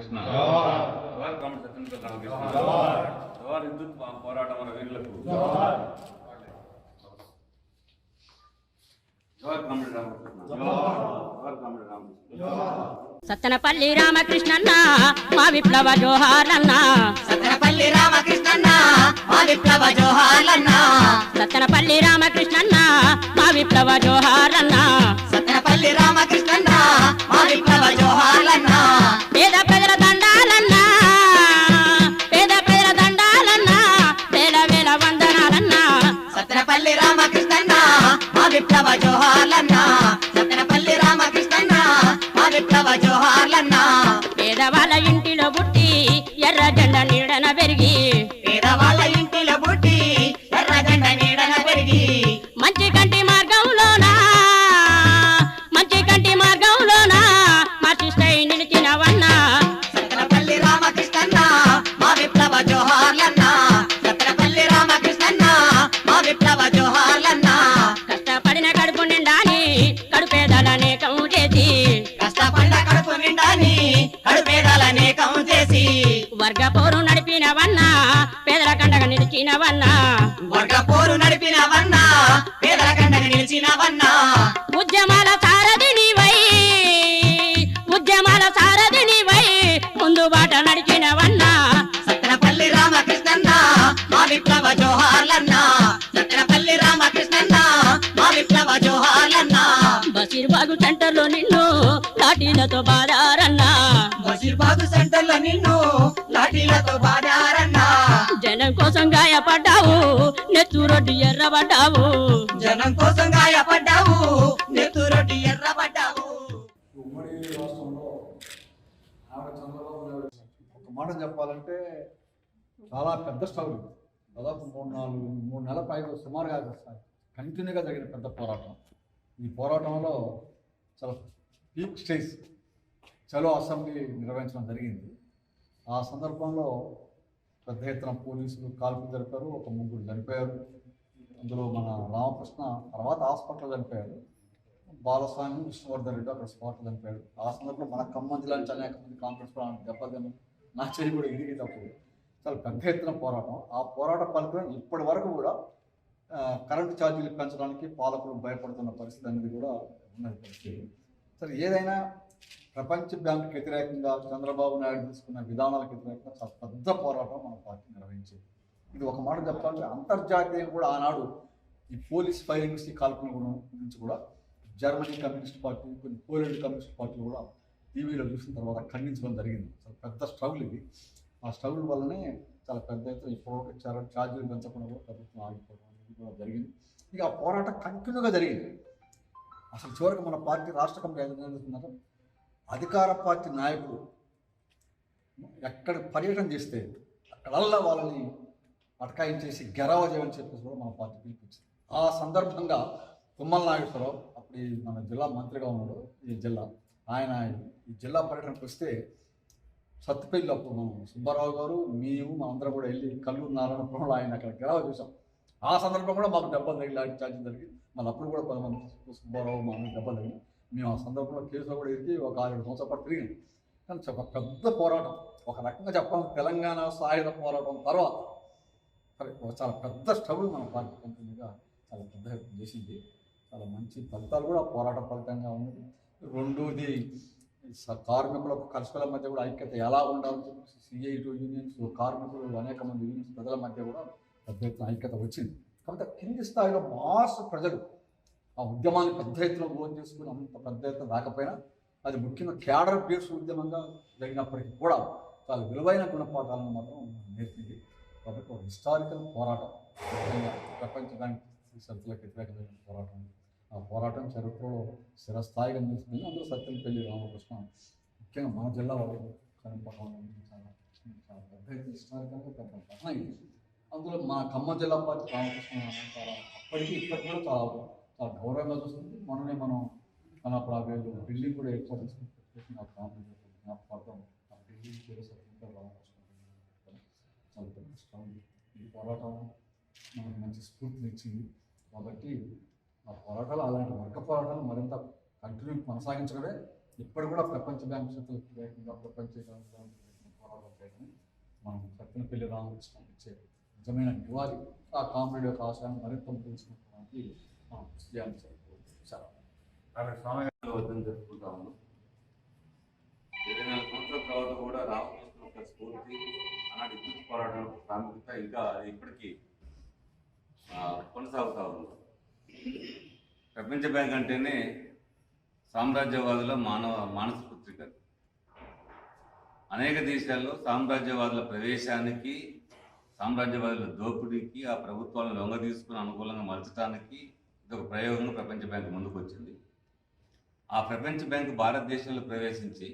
రామకృష్ణ రామకృష్ణ పోరాటం మన వీరులకు రామకృష్ణ రామకృష్ణ సత్తనపల్లి రామకృష్ణన్న మా విప్లవ జోహార్లన్న. సత్తనపల్లి రామకృష్ణన్న మా విప్లవ జోహార్లన్న. సత్తనపల్లి రామకృష్ణన్న మా విప్లవ జోహార్లన్న. సత్తనపల్లి రామకృష్ణన్న కడుపు నిండాని కడుపేదాలనే కం చేసి. వర్గ పోరు నడిపినవన్నా పేదల కండగా నిలిచినవన్నా. వర్గ పోరు నడిపినవన్నా లాఠీలతో బాధారన్నా బషీర్బాగు సెంటర్లో నిన్ను లాఠీలతో బాధారన్నా జనం కోసం గాయపడ్డావు నెత్తురొడ్డి ఎర్రబడ్డావు. జనం కోసం గాయపడ్డావు నెత్తురొడ్డి ఎర్రబడ్డావు. ఉమ్మడి రాష్ట్రంలో ఆవిడ చంద్రబాబు నాయుడు ఒక మాట చెప్పాలంటే చాలా పెద్ద స్ట్రగుల్. ఇది. దాదాపు మూడు నాలుగు మూడు నెలల పైగా సుమారుగా కంటిన్యూగా జరిగిన పెద్ద పోరాటం. ఈ పోరాటంలో చాలా పీక్ స్టేజ్ చలో అసెంబ్లీ నిర్వహించడం జరిగింది. ఆ సందర్భంలో పెద్ద ఎత్తున పోలీసులు కాల్పులు జరిపారు. ఒక ముగ్గురు చనిపోయారు. అందులో మన రామకృష్ణ తర్వాత హాస్పిటల్లో చనిపోయారు బాలస్వామి విష్ణువర్ధన్ రెడ్డి అక్కడ స్పాట్లో చనిపోయాడు. ఆ సందర్భంలో మన ఖమ్మం జిల్లా నుంచి అనేక మంది కాంగ్రెస్ ప్రాంతం నా చెయ్యి కూడా ఇరిగి తప్పు చాలా పెద్ద ఎత్తున పోరాటం. ఆ పోరాట ఫలితం ఇప్పటి వరకు కూడా కరెంటు ఛార్జీలు పెంచడానికి పాలకులు భయపడుతున్న పరిస్థితి అనేది కూడా ఉన్నది. పరిస్థితి సరే ఏదైనా ప్రపంచ బ్యాంకుకి వ్యతిరేకంగా చంద్రబాబు నాయుడు తీసుకున్న విధానాలకు వ్యతిరేకంగా చాలా పెద్ద పోరాటం మన పార్టీ నిర్వహించింది. ఇది ఒక మాట చెప్పాలంటే అంతర్జాతీయంగా కూడా ఆనాడు ఈ పోలీస్ ఫైరింగ్స్ ఈ కాల్పుల గురించి కూడా జర్మనీ కమ్యూనిస్ట్ పార్టీ కొన్ని పోలాండ్ కమ్యూనిస్ట్ పార్టీలు కూడా టీవీలో చూసిన తర్వాత ఖండించడం జరిగింది. చాలా పెద్ద స్ట్రగుల్ ఇది. ఆ స్ట్రగుల్ వల్లనే చాలా పెద్ద ఎత్తున ఇప్పుడు చాలా ఛార్జీలు పెంచకుండా కూడా ప్రభుత్వం ఆగిపోవడం అనేది కూడా జరిగింది. ఇక ఆ పోరాటం కంటిన్యూగా జరిగింది. అసలు చివరికి మన పార్టీ రాష్ట్ర కమిటీ ఏం అధికార పార్టీ నాయకులు ఎక్కడ పర్యటన చేస్తే అక్కడల్లా వాళ్ళని అటకాయించేసి గెరవ చేయమని చెప్పేసి కూడా మన పార్టీ పిలిపించింది. ఆ సందర్భంగా తుమ్మల నాగేశ్వరరావు అప్పుడు మన జిల్లా మంత్రిగా ఉన్నాడు ఈ జిల్లా ఆయన ఈ జిల్లా పర్యటనకు వస్తే సత్తుపల్లి అప్పుడు మనం సుబ్బారావు గారు మేము మా అందరం కూడా వెళ్ళి కల్లూరు నారాయణపురంలో ఆయన అక్కడ గెలవ చూసాం. ఆ సందర్భం కూడా మాకు దెబ్బలు తగిలి లాంటి ఛార్జీ జరిగింది మళ్ళీ అప్పుడు కూడా కొంతమంది సుబ్బారావు మా దెబ్బలు తగిలి మేము ఆ సందర్భంలో కేసులో కూడా ఎరిగి ఒక ఆరు ఏడు సంవత్సరాల పాటు తిరిగింది కానీ ఒక పెద్ద పోరాటం ఒక రకంగా చెప్పాలంటే తెలంగాణ సాయుధ పోరాటం తర్వాత సరే చాలా పెద్ద స్ట్రగుల్ మన పార్టీ కంపెనీగా చాలా పెద్ద చేసింది. చాలా మంచి ఫలితాలు కూడా పోరాట ఫలితంగా ఉన్నది రెండోది స- కార్మికులకు కర్షకుల మధ్య కూడా ఐక్యత ఎలా ఉండాలని చెప్పి సిఐటు యూనియన్స్ కార్మికులు అనేక మంది యూనియన్స్ ప్రజల మధ్య కూడా పెద్ద ఎత్తున ఐక్యత వచ్చింది. కాబట్టి కింది స్థాయిలో మాస్ ప్రజలు ఆ ఉద్యమాన్ని పెద్ద ఎత్తున భోజనం చేసుకుని అంత పెద్ద ఎత్తున రాకపోయినా అది ముఖ్యంగా క్యాడర్ బేస్ ఉద్యమంగా జరిగినప్పటికీ కూడా చాలా విలువైన గుణపాఠాలను మాత్రం నేర్పింది. కాబట్టి ఒక హిస్టారికల్ పోరాటం. ముఖ్యంగా ప్రపంచ బ్యాంక్ షరతులకు వ్యతిరేకమైన పోరాటం. ఆ పోరాటం చరిత్రలో స్థిరస్థాయిగా నిలిచింది. అందులో సత్యంపల్లి రామకృష్ణ ముఖ్యంగా మన జిల్లా వాళ్ళు చనిపోవడం చాలా పెద్ద హిస్టారికల్గా పెద్ద ఘటన ఇది. అందులో మా ఖమ్మం జిల్లా పార్టీ రామకృష్ణ చాలా అప్పటికి ఇప్పటికి కూడా చాలా చాలా గౌరవంగా చూస్తుంది. మననే మనం మన అప్పుడు ఆ వేలు బిల్డింగ్ కూడా ఏర్పాటు చేసుకుని ఆ నాకు పడతాం ఆ బిల్డింగ్ కూడా రామకృష్ణ చాలా ఇష్టం ఈ పోరాటం మనకు మంచి స్ఫూర్తినిచ్చింది కాబట్టి ఆ పోరాటాలు అలాంటి వర్గ పోరాటాలు మరింత కంటిన్యూ కొనసాగించడమే ఇప్పుడు కూడా ప్రపంచ బ్యాంక్ చేతులకు వ్యతిరేకంగా ప్రపంచ పోరాటం చేయడం మనం సత్యనపల్లి రామకృష్ణ ఇచ్చే నిజమైన నివాళి. ఆ కామ్రేడ్ యొక్క ఆశయాన్ని మరింత తెలుసుకుంటానికి మనం ధ్యానం చేయకూడదు సార్. అక్కడ స్వామి వద్దని జరుపుకుంటా ఉన్నాం ఇరవై నాలుగు సంవత్సరాల తర్వాత కూడా రామకృష్ణ యొక్క స్ఫూర్తి అలాంటి విద్యుత్ పోరాటం ప్రాముఖ్యత ఇంకా ఇప్పటికీ ఆ, కొనసాగుతా ఉంది. ప్రపంచ బ్యాంక్ అంటేనే సామ్రాజ్యవాదుల మానవ మానస పుత్రిక. అనేక దేశాల్లో సామ్రాజ్యవాదుల ప్రవేశానికి సామ్రాజ్యవాదుల దోపిడీకి ఆ ప్రభుత్వాలను లొంగ తీసుకుని అనుకూలంగా మలచడానికి ఇది ఒక ప్రయోగంగా ప్రపంచ బ్యాంకు ముందుకు వచ్చింది ఆ ప్రపంచ బ్యాంకు భారతదేశంలో ప్రవేశించి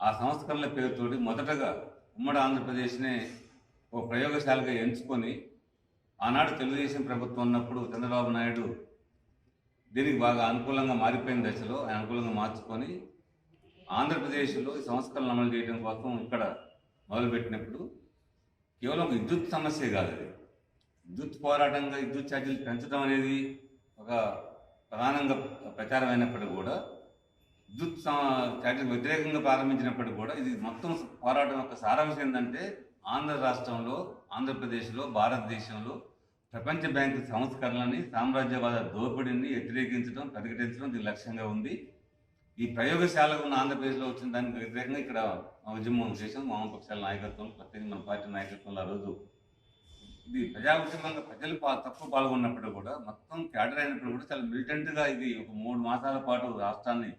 ఆ సంస్కరణల పేరుతోటి మొదటగా ఉమ్మడి ఆంధ్రప్రదేశ్నే ఒక ప్రయోగశాలగా ఎంచుకొని ఆనాడు తెలుగుదేశం ప్రభుత్వం ఉన్నప్పుడు చంద్రబాబు నాయుడు దీనికి బాగా అనుకూలంగా మారిపోయిన దశలో ఆయన అనుకూలంగా మార్చుకొని ఆంధ్రప్రదేశ్లో ఈ సంస్కరణలు అమలు చేయడం కోసం ఇక్కడ మొదలుపెట్టినప్పుడు కేవలం ఒక విద్యుత్ సమస్య కాదు అది. విద్యుత్ పోరాటంగా విద్యుత్ ఛార్జీలు పెంచడం అనేది ఒక ప్రధానంగా ప్రచారమైనప్పటికీ కూడా విద్యుత్ ఛార్జీలకు వ్యతిరేకంగా ప్రారంభించినప్పటికీ కూడా ఇది మొత్తం పోరాటం యొక్క సారాంశం ఏంటంటే ఆంధ్ర రాష్ట్రంలో ఆంధ్రప్రదేశ్లో భారతదేశంలో ప్రపంచ బ్యాంకు సంస్కరణలని సామ్రాజ్యవాద దోపిడీని వ్యతిరేకించడం ప్రతిఘటించడం దీని లక్ష్యంగా ఉంది. ఈ ప్రయోగశాలకు ఉన్న ఆంధ్రప్రదేశ్లో వచ్చిన దానికి వ్యతిరేకంగా ఇక్కడ ఉద్యమం చేసాం వామపక్షాల నాయకత్వం ప్రత్యేకంగా మన పార్టీ నాయకత్వంలో ఆ రోజు ఇది ప్రజా ఉద్యమంగా ప్రజలు పా తక్కువ పాల్గొన్నప్పుడు కూడా మొత్తం క్యాడర్ అయినప్పుడు కూడా చాలా మిలిటెంట్గా ఇది ఒక మూడు మాసాల పాటు రాష్ట్రాన్ని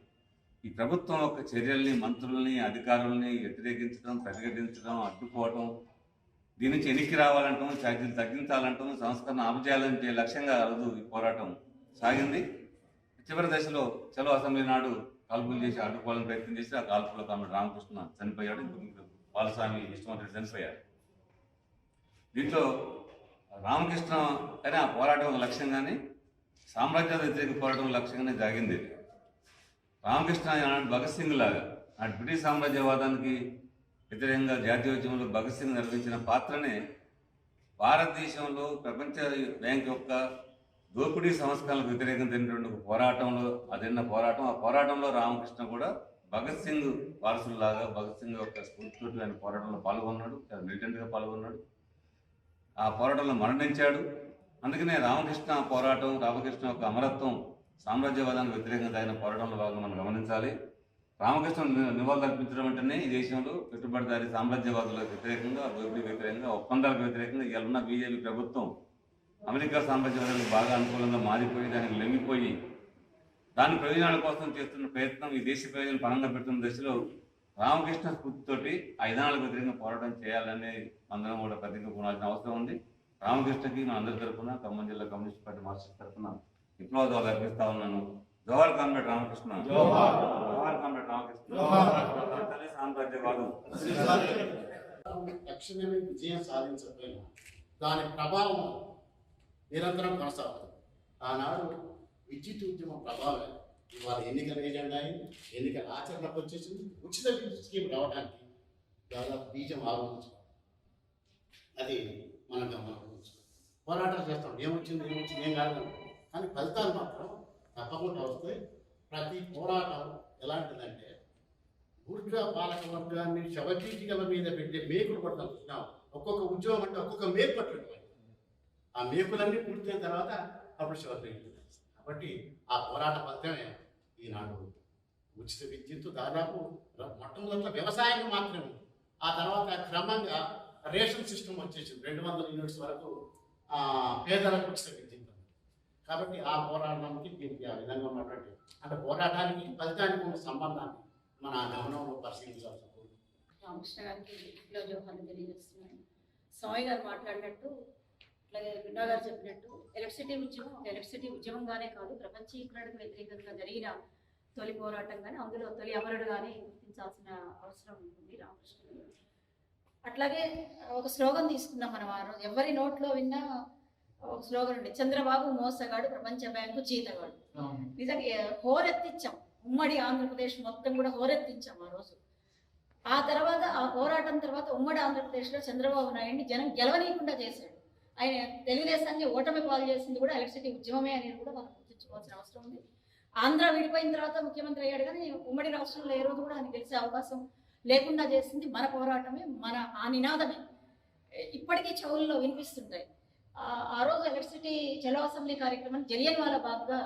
ఈ ప్రభుత్వం యొక్క చర్యల్ని మంత్రుల్ని అధికారుల్ని వ్యతిరేకించడం ప్రతిఘటించడం అడ్డుకోవడం దీని నుంచి ఎనికి రావాలంటాం ఛార్జీలు తగ్గించాలంటాం సంస్కరణ ఆపు చేయాలంటే లక్ష్యంగా ఆ రోజు ఈ పోరాటం సాగింది. చివరి దశలో చలో అసెంబ్లీ నాడు కాల్పులు చేసి అడ్డుకోవాలని ప్రయత్నం చేసి ఆ కాల్పులో తమ రామకృష్ణ చనిపోయాడు. బాలస్వామి విష్ణుమంతుడు చనిపోయాడు దీంట్లో రామకృష్ణ కానీ ఆ పోరాటం లక్ష్యంగానే సామ్రాజ్య వ్యతిరేక పోరాటం లక్ష్యంగానే జాగింది రామకృష్ణ ఆనాడు భగత్ సింగ్ లాగా నాటి బ్రిటిష్ సామ్రాజ్యవాదానికి వ్యతిరేకంగా జాతీయోద్యమంలో భగత్ సింగ్ నిర్వహించిన పాత్రనే భారతదేశంలో ప్రపంచ బ్యాంక్ యొక్క దోపిడీ సంస్కరణలకు వ్యతిరేకంగా పోరాటంలో అదిన్న పోరాటం. ఆ పోరాటంలో రామకృష్ణ కూడా భగత్ సింగ్ వారసులాగా భగత్ సింగ్ యొక్క స్ఫూర్తితోటి ఆయన పోరాటంలో పాల్గొన్నాడు. మిలిటెంట్గా పాల్గొన్నాడు. ఆ పోరాటంలో మరణించాడు. అందుకనే రామకృష్ణ పోరాటం రామకృష్ణ యొక్క అమరత్వం సామ్రాజ్యవాదానికి వ్యతిరేకంగా ఆయన పోరాటంలో భాగంగా మనం గమనించాలి. రామకృష్ణ ని- నివాళులు అర్పించడం అంటేనే ఈ దేశంలో పెట్టుబడిదారి సామ్రాజ్యవాదులకు వ్యతిరేకంగా దోపిడీ వ్యతిరేకంగా ఒప్పందాలకు వ్యతిరేకంగా ఇలా ఉన్న బీజేపీ ప్రభుత్వం అమెరికా సామ్రాజ్యవాదానికి బాగా అనుకూలంగా మారిపోయి దానికి లొంగిపోయి దాని ప్రయోజనాల కోసం చేస్తున్న ప్రయత్నం ఈ దేశ ప్రయోజనం పరంగా పెడుతున్న దశలో రామకృష్ణ స్ఫూర్తితోటి ఆ విధానాలకు వ్యతిరేకంగా పోరాటం చేయాలని అందరం కూడా ప్రతిజ్ఞ కొనాల్సిన అవసరం ఉంది. రామకృష్ణకి మన అందరి తరఫున ఖమ్మం జిల్లా కమ్యూనిస్ట్ పార్టీ మార్క్సిస్ట్ తరఫున విప్లవాదాలు అర్పిస్తా ఉన్నాను. జవహర్ కామ్రేడ్ రామకృష్ణ. జవహర్. కామ్రేడ్ రామకృష్ణ. సామ్రాజ్యవాదం. తక్షణమే విజయం సాధించకపోయినా దాని ప్రభావం నిరంతరం కొనసాగుతుంది. ఆనాడు విద్యుత్ ఉద్యమం ప్రభావం ఇవాళ ఎన్నికల ఏజెండా అయింది ఎన్నికల ఆచరణకు వచ్చేసింది. ఉచిత విద్యుత్ స్కీమ్ రావడానికి దాదాపు బీజం ఆరోపించుకోవాలి అది మనం గమనించుకోవాలి పోరాటాలు చేస్తాం. ఏమొచ్చింది ఏమొచ్చింది ఏం కాదు. కానీ ఫలితాలు మాత్రం తప్పకుండా వస్తాయి. ప్రతి పోరాటం ఎలాంటిదంటే బుర్జా పాలక వర్గాన్ని శవకీటికల మీద పెట్టే మేకులు పడతాం చూసినాం ఒక్కొక్క ఉద్యోగం అంటే ఒక్కొక్క మేకు పట్టడం. ఆ మేకులన్నీ పూర్తయిన తర్వాత అప్పుడు శవకీటి కాబట్టి ఆ పోరాట ఫలితమే ఈనాడు ఉచిత విద్యుత్తు దాదాపు మొట్టమొదట వ్యవసాయం మాత్రమే. ఆ తర్వాత క్రమంగా రేషన్ సిస్టమ్ వచ్చేసింది. రెండు వందల యూనిట్స్ వరకు పేదలకు ఉచిత విద్యుత్ కాబట్టి ఆ పోరాటానికి దీనికి ఆ విధంగా ఉన్నటువంటి అంటే పోరాటానికి ఫలితానికి ఉన్న సంబంధాన్ని మన గమనంలో పరిశీలించాల్సి రామకృష్ణ గారికి తెలియజేస్తున్నాను. స్వామి గారు మాట్లాడినట్టు అలాగే బిన్నా గారు చెప్పినట్టు ఎలక్ట్రిసిటీ ఉద్యమం ఒక ఎలక్ట్రిసిటీ ఉద్యమంగానే కాదు ప్రపంచీకరణకు వ్యతిరేకంగా జరిగిన తొలి పోరాటం కానీ అందులో తొలి అమరుడు కానీ గుర్తించాల్సిన అవసరం ఉంది రామకృష్ణ గారు. అట్లాగే ఒక స్లోగన్ తీసుకున్నాం మనం ఆ రోజు. ఎవరి నోట్లో విన్నా ఒక స్లోగన్ ఉంది. చంద్రబాబు మోసగాడు ప్రపంచ బ్యాంకు చీతగాడు. నిజంగా హోరెత్తించాం. ఉమ్మడి ఆంధ్రప్రదేశ్ మొత్తం కూడా హోరెత్తించాం ఆ రోజు. ఆ తర్వాత ఆ పోరాటం తర్వాత ఉమ్మడి ఆంధ్రప్రదేశ్లో చంద్రబాబు నాయుడిని జనం గెలవనీయకుండా చేశాడు. ఆయన తెలుగుదేశాన్ని ఓటమి పాలు చేసింది కూడా ఎలక్ట్రిసిటీ ఉద్యమమే అనేది కూడా మనం గుర్తించుకోవాల్సిన అవసరం ఉంది. ఆంధ్ర విడిపోయిన తర్వాత ముఖ్యమంత్రి అయ్యాడు కానీ ఉమ్మడి రాష్ట్రంలో ఏ రోజు కూడా ఆయన గెలిచే అవకాశం లేకుండా చేసింది మన పోరాటమే మన ఆ నినాదమే. ఇప్పటికీ చెవుల్లో వినిపిస్తుంటాయి. ఆ- రోజు ఎలక్ట్రిసిటీ చలో అసెంబ్లీ కార్యక్రమం జలియన్ వాళ్ళ బాగ్గా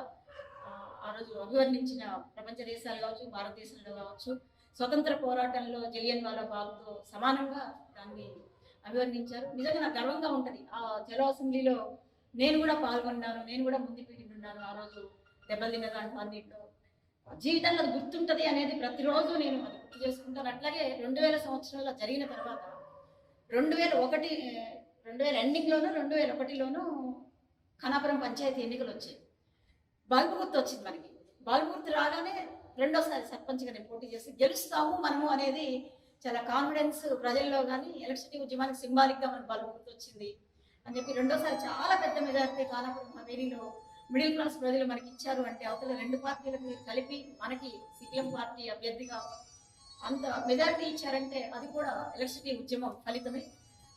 ఆ, ఆ రోజు అభివర్ణించిన ప్రపంచ దేశాలు కావచ్చు భారతదేశంలో కావచ్చు స్వతంత్ర పోరాటంలో జలియన్ వాళ్ళ బాగ్తో సమానంగా దాన్ని అభివర్ణించారు. నిజంగా నాకు గర్వంగా ఉంటుంది. ఆ జలో అసెంబ్లీలో నేను కూడా పాల్గొన్నాను నేను కూడా ముందు ఉన్నాను ఆ రోజు దెబ్బలు తిన్న దాంట్లో అన్నింటిలో. జీవితంలో అది గుర్తుంటది అనేది ప్రతిరోజు నేను అది గుర్తు చేసుకుంటాను. అట్లాగే రెండు వేల సంవత్సరంలో జరిగిన తర్వాత రెండు వేల ఒకటి రెండు వేల ఎండింగ్లోనూ రెండు వేల ఒకటిలోనూ ఖనాపురం పంచాయతీ ఎన్నికలు వచ్చాయి. బల్బు గుర్తు వచ్చింది మనకి. బల్బు గుర్తు రాగానే రెండోసారి సర్పంచ్గా నేను పోటీ చేసి గెలుస్తాము మనము అనేది చాలా కాన్ఫిడెన్స్ ప్రజల్లో కానీ ఎలక్ట్రిసిటీ ఉద్యమానికి సింబాలిక్గా మనకు బల్బు గుర్తు వచ్చింది అని చెప్పి రెండోసారి చాలా పెద్ద మెజారిటీ ఖానాపురం హవేలీలో మిడిల్ క్లాస్ ప్రజలు మనకి ఇచ్చారు అంటే అవతల రెండు పార్టీలకు కలిపి మనకి సిపిఎం పార్టీ అభ్యర్థిగా అంత మెజారిటీ ఇచ్చారంటే అది కూడా ఎలక్ట్రిసిటీ ఉద్యమం ఫలితమే.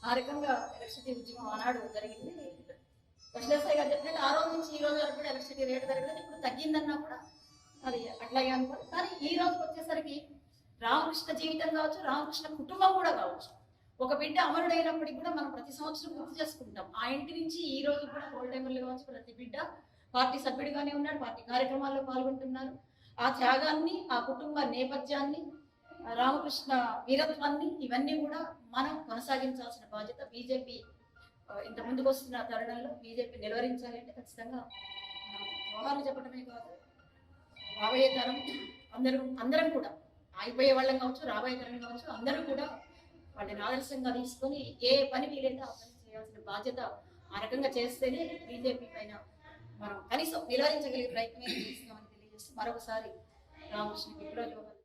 ఆ రకంగా ఎలక్ట్రిసిటీ ఉద్యమం ఆనాడు జరిగింది. కృష్ణసాయి గారు చెప్పినట్టు ఆ రోజు నుంచి ఈ రోజు వరకు కూడా ఎలక్ట్రిసిటీ రేటు పెరగలేదు. ఇప్పుడు తగ్గిందన్నా కూడా అది అట్లాగే అనుకోవాలి కానీ ఈ రోజుకి వచ్చేసరికి రామకృష్ణ జీవితం కావచ్చు రామకృష్ణ కుటుంబం కూడా కావచ్చు. ఒక బిడ్డ అమరుడైనప్పటికీ కూడా మనం ప్రతి సంవత్సరం గుర్తు చేసుకుంటాం. ఆ ఇంటి నుంచి ఈ రోజు కూడా ఓల్డ్ టైమర్లు కావచ్చు ప్రతి బిడ్డ పార్టీ సభ్యుడిగానే ఉన్నాడు పార్టీ కార్యక్రమాల్లో పాల్గొంటున్నారు. ఆ త్యాగాన్ని ఆ కుటుంబ నేపథ్యాన్ని రామకృష్ణ వీరత్వాన్ని ఇవన్నీ కూడా మనం కొనసాగించాల్సిన బాధ్యత బీజేపీ ఇంత ముందుకు వస్తున్న తరుణంలో బీజేపీ నిలువరించాలంటే ఖచ్చితంగా వ్యవహారం చెప్పడమే కాదు రాబోయే తరం అందరం అందరం కూడా అయిపోయే వాళ్ళం కావచ్చు రాబోయే తరం కావచ్చు అందరూ కూడా వాళ్ళని ఆదర్శంగా తీసుకొని ఏ పని వీలైతే ఆ పని చేయాల్సిన బాధ్యత ఆ రకంగా చేస్తేనే బీజేపీ పైన మనం కనీసం నిలువరించగలిగే ప్రయత్నం చేస్తామని తెలియజేస్తూ మరొకసారి రామకృష్ణ విప్లవ